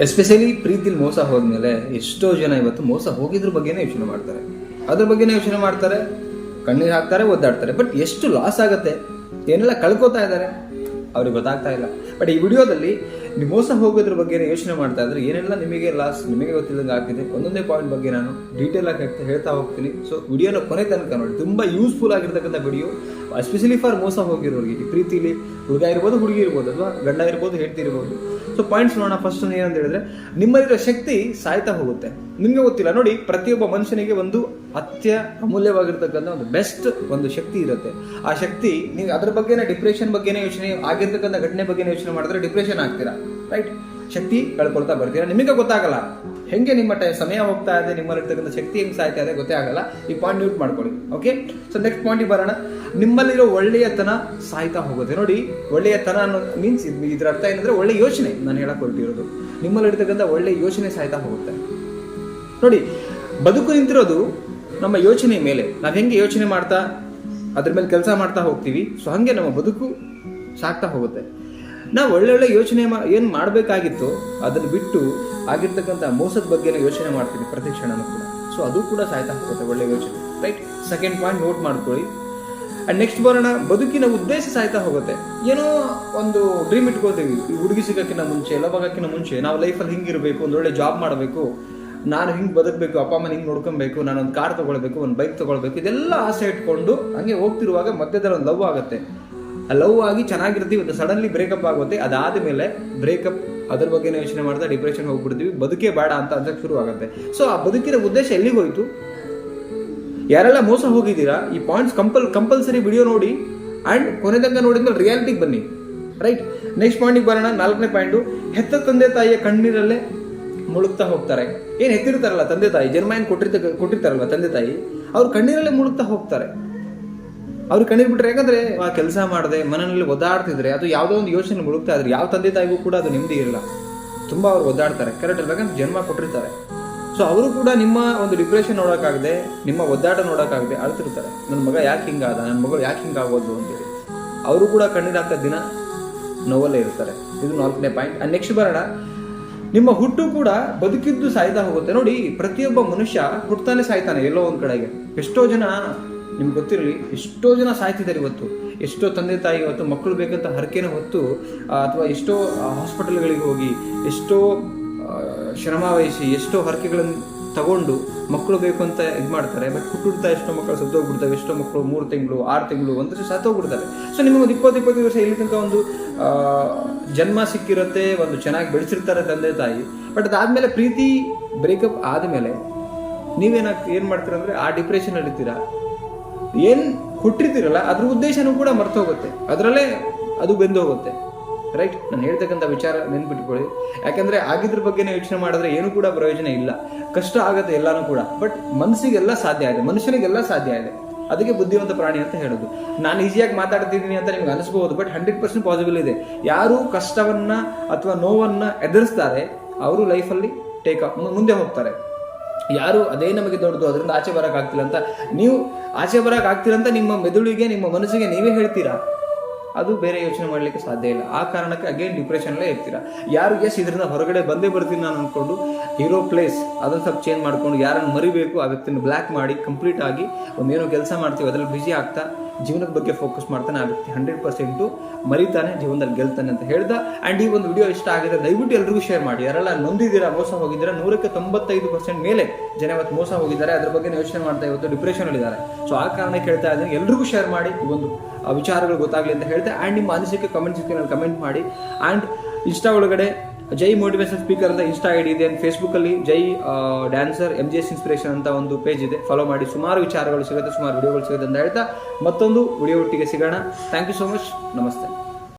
Especially ಪ್ರೀತಿಲಿ ಮೋಸ ಹೋದ್ಮೇಲೆ ಎಷ್ಟೋ ಜನ ಇವತ್ತು ಮೋಸ ಹೋಗಿದ್ರ ಬಗ್ಗೆನೇ ಯೋಚನೆ ಮಾಡ್ತಾರೆ. ಅದ್ರ ಬಗ್ಗೆನೇ ಯೋಚನೆ ಮಾಡ್ತಾರೆ, ಕಣ್ಣೀರು ಹಾಕ್ತಾರೆ, ಒದ್ದಾಡ್ತಾರೆ. ಬಟ್ ಎಷ್ಟು ಲಾಸ್ ಆಗುತ್ತೆ? ಏನೆಲ್ಲ ಕಳ್ಕೊತಾ ಇದ್ದಾರೆ? ಅವ್ರಿಗೆ ಗೊತ್ತಾಗ್ತಾ ಇಲ್ಲ. ಬಟ್ ಈ ವಿಡಿಯೋದಲ್ಲಿ ನೀವು ಮೋಸ ಹೋಗೋದ್ರ ಬಗ್ಗೆ ಯೋಚನೆ ಮಾಡ್ತಾ ಇದ್ರೆ ಏನೆಲ್ಲ ನಿಮಗೆ ಲಾಸ್ ನಿಮಗೆ ಗೊತ್ತಿಲ್ಲದಂಗೆ ಆಗ್ತಿದೆ ಒಂದೊಂದೇ ಪಾಯಿಂಟ್ ಬಗ್ಗೆ ನಾನು ಡೀಟೇಲ್ ಆಗಿ ಹೇಳ್ತಾ- ಹೋಗ್ತೀನಿ. ಸೊ ವಿಡಿಯೋನ ಕೊನೆ ತನಕ ನೋಡಿ. ತುಂಬಾ ಯೂಸ್ಫುಲ್ ಆಗಿರ್ತಕ್ಕಂಥ ವಿಡಿಯೋ ಎಸ್ಪೆಷಲಿ ಫಾರ್ ಮೋಸ ಹೋಗಿರೋರಿಗೆ. ಪ್ರೀತಿಲಿ ಹುಡುಗ ಇರ್ಬೋದು, ಹುಡುಗಿ ಇರ್ಬೋದು ಅಥವಾ ಗಂಡ ಇರ್ಬೋದು, ಹೆಂಡತಿ ಇರ್ಬೋದು. ಸೊ ಪಾಯಿಂಟ್ಸ್ ನೋಡೋಣ. ಫಸ್ಟ್ ಏನಂತ ಹೇಳಿದ್ರೆ, ನಿಮ್ಮಲ್ಲಿರೋ ಶಕ್ತಿ ಸಾಯ್ತಾ ಹೋಗುತ್ತೆ. ನಿಮಗೆ ಗೊತ್ತಿಲ್ಲ. ನೋಡಿ, ಪ್ರತಿಯೊಬ್ಬ ಮನುಷ್ಯನಿಗೆ ಒಂದು ಅತ್ಯ ಅಮೂಲ್ಯವಾಗಿರ್ತಕ್ಕಂಥ ಒಂದು ಬೆಸ್ಟ್ ಒಂದು ಶಕ್ತಿ ಇರುತ್ತೆ. ಆ ಶಕ್ತಿ ನೀವು ಅದ್ರ ಬಗ್ಗೆನೇ ಡಿಪ್ರೆಷನ್ ಬಗ್ಗೆನೇ ಯೋಚನೆ, ಆಗಿರ್ತಕ್ಕಂಥ ಘಟನೆ ಬಗ್ಗೆನೇ ಯೋಚನೆ ಮಾಡಿದ್ರೆ ಡಿಪ್ರೆಷನ್ ಆಗ್ತೀರಾ? ರೈಟ್ ಶಕ್ತಿ ಕಳ್ಕೊಳ್ತಾ ಬರ್ತೀರಾ? ನಿಮಗೆ ಗೊತ್ತಾಗಲ್ಲ. ಹೆಂಗೆ ನಿಮ್ಮ ಟೈ, ಸಮಯ ಹೋಗ್ತಾ ಇದೆ ನಿಮ್ಮಲ್ಲಿರ್ತಕ್ಕಂಥ ಶಕ್ತಿ ಹೆಂಗೆ ಸಾಯ್ತಾ ಇದೆ ಗೊತ್ತೇ ಆಗಲ್ಲ. ಈ ಪಾಯಿಂಟ್ ನ್ಯೂಟ್ ಮಾಡ್ಕೊಳ್ಳಿ ಓಕೆ ಸೊ ನೆಕ್ಸ್ಟ್ ಪಾಯಿಂಟಿಗೆ ಬರೋಣ. ನಿಮ್ಮಲ್ಲಿರೋ ಒಳ್ಳೆಯತನ ಸಾಯ್ತಾ ಹೋಗುತ್ತೆ. ನೋಡಿ, ಒಳ್ಳೆಯತನ ಅನ್ನೋ ಮೀನ್ಸ್ ಇದ್ರ ಅರ್ಥ ಏನಂದ್ರೆ ಒಳ್ಳೆ ಯೋಚನೆ ನಾನು ಹೇಳಕ್ ಹೊರಟಿರೋದು. ನಿಮ್ಮಲ್ಲಿರ್ತಕ್ಕಂಥ ಒಳ್ಳೆ ಯೋಚನೆ ಸಾಯ್ತಾ ಹೋಗುತ್ತೆ. ನೋಡಿ, ಬದುಕು ನಿಂತಿರೋದು ನಮ್ಮ ಯೋಚನೆ ಮೇಲೆ. ನಾವು ಹೆಂಗೆ ಯೋಚನೆ ಮಾಡ್ತಾ, ಅದ್ರ ಮೇಲೆ ಕೆಲಸ ಮಾಡ್ತಾ ಹೋಗ್ತೀವಿ, ಸೊ ಹಾಗೆ ನಮ್ಮ ಬದುಕು ಸಾಕ್ತಾ ಹೋಗುತ್ತೆ. ನಾವು ಒಳ್ಳೆ ಯೋಚನೆ ಮಾ, ಏನು ಮಾಡಬೇಕಾಗಿತ್ತು, ಅದನ್ನು ಬಿಟ್ಟು ಆಗಿರ್ತಕ್ಕಂಥ ಮೋಸದ ಬಗ್ಗೆನೇ ಯೋಚನೆ ಮಾಡ್ತೀನಿ ಪ್ರತಿ ಕ್ಷಣನೂ ಕೂಡ. ಸೊ ಅದು ಕೂಡ ಸಾಯ್ತಾ ಹೋಗುತ್ತೆ, ಒಳ್ಳೆ ಯೋಚನೆ. ರೈಟ್ ಸೆಕೆಂಡ್ ಪಾಯಿಂಟ್ ನೋಟ್ ಮಾಡ್ಕೊಳ್ಳಿ. ಅಂಡ್ ನೆಕ್ಸ್ಟ್ ಬರೋಣ, ಬದುಕಿನ ಉದ್ದೇಶ ಸಾಯ್ತಾ ಹೋಗುತ್ತೆ. ಏನೋ ಒಂದು ಡ್ರೀಮ್ ಇಟ್ಕೋತೀವಿ ಈ ಹುಡುಗಿ ಸಿಗೋಕ್ಕಿಂತ ಮುಂಚೆ, ಲವ್ ಆಗೋಕ್ಕಿಂತ ಮುಂಚೆ, ನಾವು ಲೈಫಲ್ಲಿ ಹಿಂಗಿರಬೇಕು, ಒಂದು ಒಳ್ಳೆ ಜಾಬ್ ಮಾಡಬೇಕು, ನಾನು ಹಿಂಗೆ ಬದುಕಬೇಕು, ಅಪ್ಪ ಅಮ್ಮನ ಹಿಂಗೆ ನೋಡ್ಕೊಬೇಕು ನಾನು ಒಂದು ಕಾರ್ ತೊಗೊಳ್ಬೇಕು, ಒಂದು ಬೈಕ್ ತೊಗೊಳ್ಬೇಕು, ಇದೆಲ್ಲ ಆಸೆ ಇಟ್ಕೊಂಡು ಹಂಗೆ ಹೋಗ್ತಿರುವಾಗ ಮಧ್ಯದಲ್ಲಿ ಒಂದು ಲವ್ ಆಗುತ್ತೆ. ಲವ್ ಆಗಿ ಚೆನ್ನಾಗಿರ್ತೀವಿ, ಒಂದು ಸಡನ್ಲಿ ಬ್ರೇಕಪ್ ಆಗುತ್ತೆ. ಅದಾದ ಮೇಲೆ ಬ್ರೇಕಪ್ ಅದ್ರ ಬಗ್ಗೆ ಯೋಚನೆ ಮಾಡ್ತಾ ಡಿಪ್ರೆಷನ್ ಹೋಗ್ಬಿಡ್ತೀವಿ. ಬದುಕೇ ಬೇಡ ಅಂತ ಅಂತ ಶುರು ಆಗುತ್ತೆ. ಸೊ ಆ ಬದುಕಿನ ಉದ್ದೇಶ ಎಲ್ಲಿಗೆ ಹೋಯ್ತು? ಯಾರೆಲ್ಲ ಮೋಸ ಹೋಗಿದ್ದೀರಾ, ಈ ಪಾಯಿಂಟ್ಸ್ ಕಂಪಲ್ ಕಂಪಲ್ಸರಿ ವಿಡಿಯೋ ನೋಡಿ ಅಂಡ್ ಕೊನೆ ತನಕ ನೋಡಿದ್ಮೇಲೆ ರಿಯಾಲಿಟಿಗೆ ಬನ್ನಿ. ರೈಟ್ ನೆಕ್ಸ್ಟ್ ಪಾಯಿಂಟಿಗೆ ಬರೋಣ. ನಾಲ್ಕನೇ ಪಾಯಿಂಟು ಹೆತ್ತ ತಂದೆ ತಾಯಿಯ ಕಣ್ಣೀರಲ್ಲೇ ಮುಳುಗ್ತಾ ಹೋಗ್ತಾರೆ. ಏನು ಹೆತ್ತಿರ್ತಾರಲ್ಲ ತಂದೆ ತಾಯಿ? ಜನ್ಮ ಏನು ಕೊಟ್ಟಿರ್ತ, ಕೊಟ್ಟಿರ್ತಾರಲ್ವ ತಂದೆ ತಾಯಿ? ಅವ್ರು ಕಣ್ಣೀರಲ್ಲೇ ಮುಳುಗ್ತಾ ಹೋಗ್ತಾರೆ. ಅವ್ರು ಕಣ್ಣೀರ್ ಬಿಟ್ರೆ ಯಾಕಂದ್ರೆ ಆ ಕೆಲಸ ಮಾಡದೆ, ಮನೆಯಲ್ಲಿ ಒದ್ದಾಡ್ತಿದ್ರೆ, ಅದು ಯಾವುದೋ ಒಂದು ಯೋಚನೆ ಮುಳುಗ್ತಾ ಇದ್ರೆ, ಯಾವ ತಂದೆ ತಾಯಿಗೂ ಕೂಡ ಅದು ನೆಮ್ಮದಿ ಇರಲ್ಲ. ತುಂಬಾ ಅವ್ರು ಒದ್ದಾಡ್ತಾರೆ. ಕರೆಕ್ಟ್ ಇರ್ಬೇಕಂತ ಜನ್ಮ ಕೊಟ್ಟಿರ್ತಾರೆ. ಸೊ ಅವರು ಕೂಡ ನಿಮ್ಮ ಒಂದು ಡಿಪ್ರೆಷನ್ ನೋಡೋಕ್ಕಾಗದೆ, ನಿಮ್ಮ ಒದ್ದಾಟ ನೋಡೋಕ್ಕಾಗದೆ ಅಳ್ತಿರ್ತಾರೆ. ನನ್ನ ಮಗ ಯಾಕೆ ಹಿಂಗಾದ? ನನ್ನ ಮಗಳು ಯಾಕೆ ಹಿಂಗಾಗೋದು? ಅಂತೇಳಿ ಅವರು ಕೂಡ ಕಣ್ಣೀರು ಹಾಕೋ ದಿನ ನೋವಲ್ಲೇ ಇರ್ತಾರೆ. ಇದು ನಾಲ್ಕನೇ ಪಾಯಿಂಟ್ ನೆಕ್ಸ್ಟ್ ಬರೋಣ. ನಿಮ್ಮ ಹುಟ್ಟು ಕೂಡ ಬದುಕಿದ್ದು ಸಾಯ್ತಾ ಹೋಗುತ್ತೆ. ನೋಡಿ, ಪ್ರತಿಯೊಬ್ಬ ಮನುಷ್ಯ ಹುಟ್ತಾನೆ ಸಾಯ್ತಾನೆ ಎಲ್ಲೋ ಒಂದ್ ಕಡೆಗೆ. ಎಷ್ಟೋ ಜನ ನಿಮ್ಗೆ ಗೊತ್ತಿರಲಿ, ಎಷ್ಟೋ ಜನ ಸಾಯ್ತಿದ್ದಾರೆ ಇವತ್ತು. ಎಷ್ಟೋ ತಂದೆ ತಾಯಿ ಇವತ್ತು ಮಕ್ಕಳು ಬೇಕಂತ ಹರಕೆನ ಹೊತ್ತು ಅಥವಾ ಎಷ್ಟೋ ಹಾಸ್ಪಿಟಲ್ಗಳಿಗೆ ಹೋಗಿ, ಎಷ್ಟೋ ಶ್ರಮ ವಹಿಸಿ, ಎಷ್ಟೋ ಹರಕೆಗಳನ್ನು ತಗೊಂಡು ಮಕ್ಕಳು ಬೇಕು ಅಂತ ಇದು ಮಾಡ್ತಾರೆ. ಬಟ್ ಹುಟ್ಟುಡ್ತಾ ಎಷ್ಟೋ ಮಕ್ಕಳು ಸತ್ತೋಗ್ಬಿಡ್ತವೆ, ಎಷ್ಟೋ ಮಕ್ಕಳು ಮೂರು ತಿಂಗಳು, ಆರು ತಿಂಗಳು, ಒಂದು ವರ್ಷ ಸತ್ತೋಗ್ಬಿಡ್ತಾರೆ. ಸೊ ನಿಮಗೆ ಒಂದು ಇಪ್ಪತ್ತು ಇಪ್ಪತ್ತು ವರ್ಷ ಇಲ್ಲಿ ತನಕ ಒಂದು ಜನ್ಮ ಸಿಕ್ಕಿರುತ್ತೆ, ಒಂದು ಚೆನ್ನಾಗಿ ಬೆಳೆಸಿರ್ತಾರೆ ತಂದೆ ತಾಯಿ. ಬಟ್ ಅದಾದ್ಮೇಲೆ ಪ್ರೀತಿ ಬ್ರೇಕಪ್ ಆದಮೇಲೆ ನೀವೇನಾಗ್, ಏನು ಮಾಡ್ತೀರ ಅಂದ್ರೆ, ಆ ಡಿಪ್ರೆಷನ್ ಇರ್ತೀರಾ ಏನ್ ಹುಟ್ಟಿರ್ತಿರಲ್ಲ, ಅದ್ರ ಉದ್ದೇಶನೂ ಕೂಡ ಮರ್ತೋಗುತ್ತೆ. ಅದರಲ್ಲೇ ಅದು ಬೆಂದು ಹೋಗುತ್ತೆ ರೈಟ್ ನಾನು ಹೇಳ್ತಕ್ಕಂಥ ವಿಚಾರ ನೆನ್ಪಿಟ್ಕೊಳ್ಳಿ. ಯಾಕಂದ್ರೆ ಆಗಿದ್ರ ಬಗ್ಗೆನೇ ಯೋಚನೆ ಮಾಡಿದ್ರೆ ಏನು ಕೂಡ ಪ್ರಯೋಜನ ಇಲ್ಲ. ಕಷ್ಟ ಆಗುತ್ತೆ ಎಲ್ಲಾನು ಕೂಡ. ಬಟ್ ಮನಸ್ಸಿಗೆಲ್ಲ ಸಾಧ್ಯ ಇದೆ. ಮನುಷ್ಯನಿಗೆಲ್ಲ ಸಾಧ್ಯ ಇದೆ. ಅದಕ್ಕೆ ಬುದ್ಧಿವಂತ ಪ್ರಾಣಿ ಅಂತ ಹೇಳೋದು. ನಾನು ಈಸಿಯಾಗಿ ಮಾತಾಡ್ತಿದ್ದೀನಿ ಅಂತ ನಿಮ್ಗೆ ಅನಿಸ್ಬೋದು ಬಟ್ ಹಂಡ್ರೆಡ್ ಪರ್ಸೆಂಟ್ ಪಾಸಿಬಲ್ ಇದೆ. ಯಾರು ಕಷ್ಟವನ್ನ ಅಥವಾ ನೋವನ್ನ ಎದುರಿಸ್ತಾರೆ, ಅವರು ಲೈಫಲ್ಲಿ ಟೇಕ್ ಮುಂದೆ ಹೋಗ್ತಾರೆ. ಯಾರು ಅದೇ ನಮಗೆ ದೊಡ್ಡದು, ಅದರಿಂದ ಆಚೆ ಬರೋಕ್ಕಾಗ್ತಿಲ್ಲ ಅಂತ ನೀವು ಆಚೆ ಬರೋಕ್ಕಾಗ್ತಿಲ್ಲ ಅಂತ ನಿಮ್ಮ ಮೆದುಳಿಗೆ, ನಿಮ್ಮ ಮನಸ್ಸಿಗೆ ನೀವೇ ಹೇಳ್ತೀರಾ? ಅದು ಬೇರೆ ಯೋಚನೆ ಮಾಡಲಿಕ್ಕೆ ಸಾಧ್ಯ ಇಲ್ಲ. ಆ ಕಾರಣಕ್ಕೆ ಅಗೇನ್ ಡಿಪ್ರೆಷನ್ಲೇ ಇರ್ತೀರಾ? ಯಾರು ಎಸ್ ಇದರಿಂದ ಹೊರಗಡೆ ಬಂದೇ ಬರ್ತೀನಿ ನಾನು ಅಂದ್ಕೊಂಡು ಹೀರೋ ಪ್ಲೇಸ್ ಅದನ್ನು ಸ್ವಲ್ಪ ಚೇಂಜ್ ಮಾಡ್ಕೊಂಡು ಯಾರನ್ನು ಮರಿಬೇಕು ಆ ವ್ಯಕ್ತಿನ ಬ್ಲ್ಯಾಕ್ ಮಾಡಿ ಕಂಪ್ಲೀಟ್ ಆಗಿ ಒಂದೇನೋ ಕೆಲಸ ಮಾಡ್ತೀವಿ, ಅದರಲ್ಲಿ ಬಿಜಿ ಆಗ್ತಾ ಜೀವನದ ಬಗ್ಗೆ ಫೋಕಸ್ ಮಾಡ್ತಾನೆ ಆ ವ್ಯಕ್ತಿ ಹಂಡ್ರೆಡ್ ಪರ್ಸೆಂಟು ಮರಿತಾನೆ, ಜೀವನದಲ್ಲಿ ಗೆಲ್ತಾನೆ ಅಂತ ಹೇಳ್ದ. ಆ್ಯಂಡ್ ಈ ಒಂದು ವಿಡಿಯೋ ಇಷ್ಟ ಆಗಿದೆ ದಯವಿಟ್ಟು ಎಲ್ರಿಗೂ ಶೇರ್ ಮಾಡಿ. ಯಾರೆಲ್ಲ ನೊಂದಿದ್ದೀರಾ, ಮೋಸ ಹೋಗಿದ್ದೀರಾ, ನೂರಕ್ಕೆ ತೊಂಬತ್ತೈದು ಪರ್ಸೆಂಟ್ ಮೇಲೆ ಜನ ಇವತ್ತು ಮೋಸ ಹೋಗಿದ್ದಾರೆ. ಅದ್ರ ಬಗ್ಗೆ ಯೋಚನೆ ಮಾಡ್ತಾ ಇವತ್ತು ಡಿಪ್ರೆಷನ್ ಇದ್ದಾರೆ. ಸೊ ಆ ಕಾರಣ ಹೇಳ್ತಾ ಇದ್ದೀನಿ, ಎಲ್ರಿಗೂ ಶೇರ್ ಮಾಡಿ ಈ ಒಂದು ವಿಚಾರಗಳು ಗೊತ್ತಾಗಲಿ ಅಂತ ಹೇಳ್ತೆ ಆ್ಯಂಡ್ ನಿಮ್ಮ ಅನಿಸಿಕೆ ಕಮೆಂಟ್ ಸಿಕ್ಕಿ ಕಮೆಂಟ್ ಮಾಡಿ. ಆ್ಯಂಡ್ ಇಷ್ಟ ಒಳಗಡೆ ಜೈ ಮೋಟಿವೇಶನ್ ಸ್ಪೀಕರ್ ಅಂತ ಇನ್ಸ್ಟಾ ಐಡಿ ಇದೆ. ಫೇಸ್ಬುಕ್ಕಲ್ಲಿ Jai dancer M G S inspiration ಅಂತ ಒಂದು ಪೇಜ್ ಇದೆ. ಫಾಲೋ ಮಾಡಿ. ಸುಮಾರು ವಿಚಾರಗಳು ಸಿಗುತ್ತೆ, ಸುಮಾರು ವಿಡಿಯೋಗಳು ಸಿಗುತ್ತೆ ಅಂತ ಹೇಳ್ತಾ ಮತ್ತೊಂದು ವಿಡಿಯೋ ಒಟ್ಟಿಗೆ ಸಿಗೋಣ. ಥ್ಯಾಂಕ್ ಯು ಸೋ ಮಚ್ ನಮಸ್ತೆ.